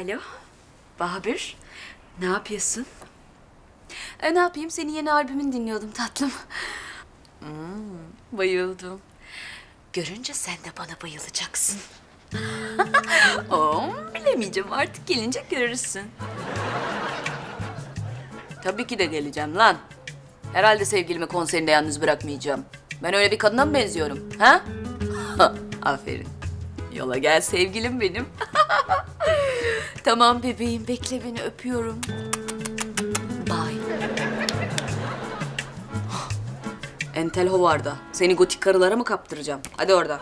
Alo, Babür. Ne yapıyorsun? E, ne yapayım? Senin yeni albümünü dinliyordum tatlım. Hmm, bayıldım. Görünce sen de bana bayılacaksın. Oo, bilemeyeceğim. Artık gelince görürsün. Tabii ki de geleceğim lan. Herhalde sevgilimi konserinde yalnız bırakmayacağım. Ben öyle bir kadına mı benziyorum? Ha? Aferin. Yola gel sevgilim benim. tamam bebeğim bekle beni öpüyorum. Bye. Entel Hovarda. Seni gotik karılara mı kaptıracağım? Hadi orada.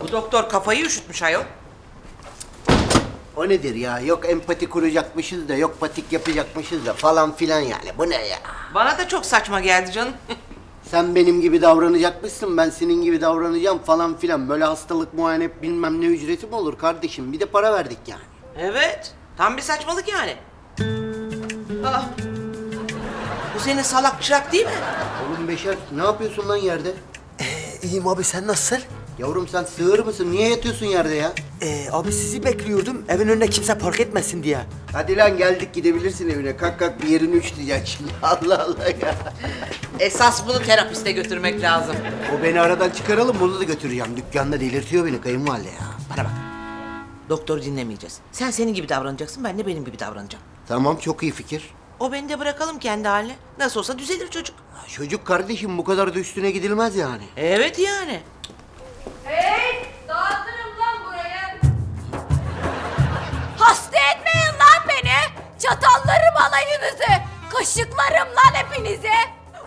Bu doktor kafayı üşütmüş ayol. O nedir ya? Yok empati kuracakmışız da yok patik yapacakmışız da falan filan yani. Bu ne ya? Bana da çok saçma geldi canım. Sen benim gibi davranacakmışsın, ben senin gibi davranacağım falan filan. Böyle hastalık muayene bilmem ne ücreti mi olur kardeşim? Bir de para verdik yani. evet, tam bir saçmalık yani. Aa, bu senin salak çırak değil mi? Oğlum Beşer ne yapıyorsun lan yerde? İyiyim abi sen nasılsın? Yavrum sen sığır mısın? Niye yatıyorsun yerde ya? Ee, abi sizi bekliyordum evin önüne kimse park etmesin diye. Hadi lan geldik gidebilirsin evine. Kalk kalk bir yerini üç diyeceksin şimdi. Allah Allah ya. Esas bunu terapiste götürmek lazım. O beni aradan çıkaralım bunu da götüreceğim. Dükkanda delirtiyor beni kayınvalide ya. Bana bak. Doktoru dinlemeyeceğiz. Sen senin gibi davranacaksın, ben de benim gibi davranacağım. Tamam çok iyi fikir. O beni de bırakalım kendi haline. Nasıl olsa düzelir çocuk. Çocuk kardeşim bu kadar da üstüne gidilmez yani. Evet yani. Kaşıklarım lan hepinizi.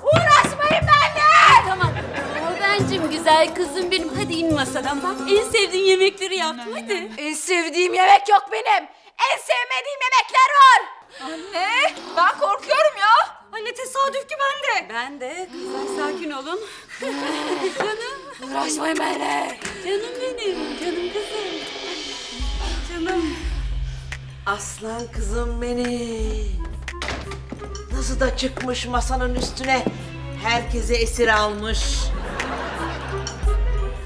Uğraşmayın benimle. Tamam. Bencim güzel kızım benim. Hadi in masadan bak. En sevdiğin yemekleri yaptım hadi. En sevdiğim yemek yok benim. En sevmediğim yemekler var. Anne, ben korkuyorum ya. Anne tesadüf ki ben de. Ben de. Kızlar sakin olun. canım. Uğraşmayın benimle. Canım benim. Canım kızım. Canım. Aslan kızım benim. Nasıl da çıkmış masanın üstüne. Herkese esir almış.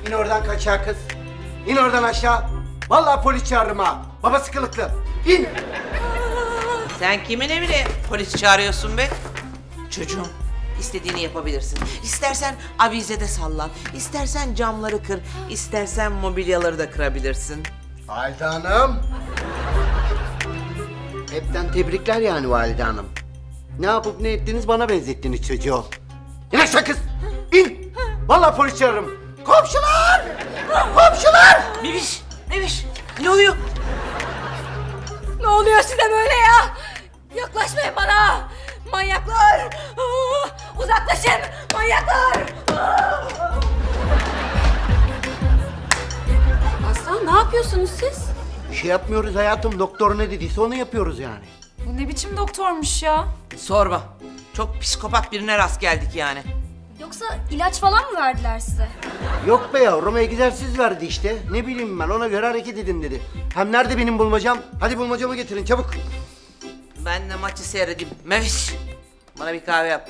İn oradan kaçağı kız. İn oradan aşağı. Vallahi polis çağırırım ha. Babası kılıklı. İn. Sen kimin evine polis çağırıyorsun be? Çocuğum, istediğini yapabilirsin. İstersen avizede sallan, istersen camları kır, istersen mobilyaları da kırabilirsin. Valide Hanım. Hepten tebrikler yani Valide Hanım. Ne yapıp ne ettiniz bana benzettiniz çocuğu. İn aşağı kız. İn. Vallahi polis çağırırım. Komşular. Komşular. Meviş, Meviş, ne oluyor? Ne oluyor size böyle ya? Yaklaşmayın bana. Manyaklar. Uzaklaşın. Manyaklar. Aslan ne yapıyorsunuz siz? Bir şey yapmıyoruz hayatım. Doktor ne dediyse onu yapıyoruz yani. Bu ne biçim doktormuş ya? Sorma. Çok psikopat birine rast geldik yani. Yoksa ilaç falan mı verdiler size? Yok be yavrum egzersiz verdi işte. Ne bileyim ben ona göre hareket edin dedi. Hem nerede benim bulmacam? Hadi bulmacamı getirin çabuk. Ben de maçı seyredeyim. Meviş, bana bir kahve yap.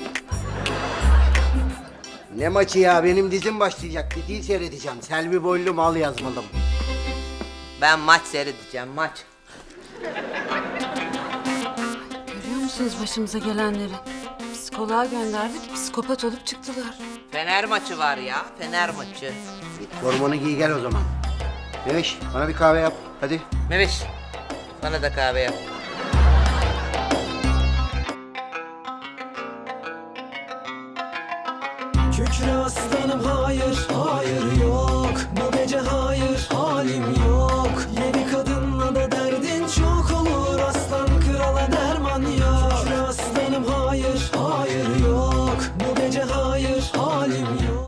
Ne maçı ya benim dizim başlayacak. Diziyi seyredeceğim. Selvi boylu mal yazmalım. Ben maç seyredeceğim, maç. Musunuz başımıza gelenleri? Psikoloğa gönderdik, psikopat olup çıktılar. Fener maçı var ya, Fener maçı. Formanı giy gel o zaman. Memiş bana bir kahve yap. Hadi. Meviş, bana da kahve yap. Kükre aslanım hayır, hayır yok Bu